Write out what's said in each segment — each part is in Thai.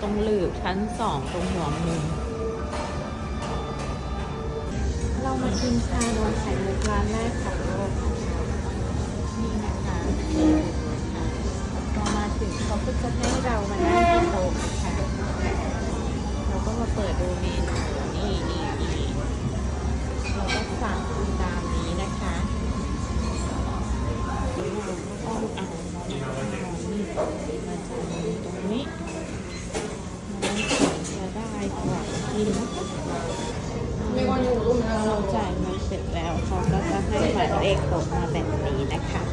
ตรงหลืบชั้นสองตรงหัวมุม เรามาชิมชาโดนไข่มุกร้านแรกของโลกนี่นะคะพอมาถึงเขาก็จะให้เรามานั่งที่โต๊ะค่ะเราก็มาเปิดดูเมนูนี่นี่เราก็สั่งตามนี้นะคะเราก็ต้องเอานี่มาจากตรงนี้มันจะได้ ก่อนกิน เราจ่ายเงินเสร็จแล้วเขาก็จะให้หมายเลขโต๊ะมาแบบนี้นะคะ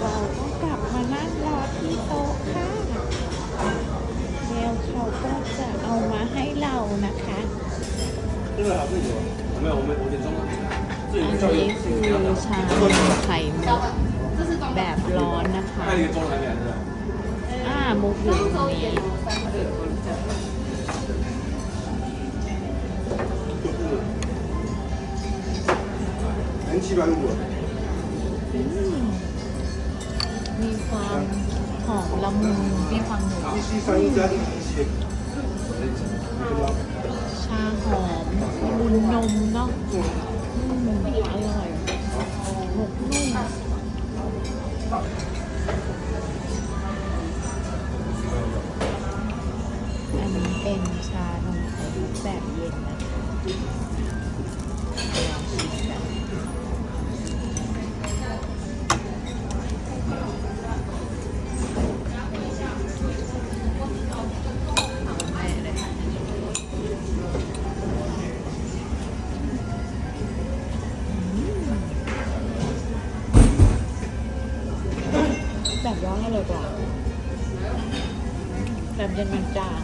เราก็กลับมานั่งรอที่โต๊ะค่ะแล้วเขาก็จะเอามาให้เรานะคะ 这个还是有，没有我们我点中了，自 อัน 己叫 นี้ 一 คือชาไข่มุกแบบร้อนนะคะ 还有一个中南脸是吧？ อ่ามุกอยู่ตรงนี้ 零七百五， อืมมีความหอมละมุนมีความหนู 一七三一加一一七， ชาหอมละมุนนมเนาะอืมอร่อยหมกนุ่มอันนี้เป็นชานมไข่มุกแบบเย็นนะคะ ร้อนอร่อยกว่าแบบเย็นมันจาง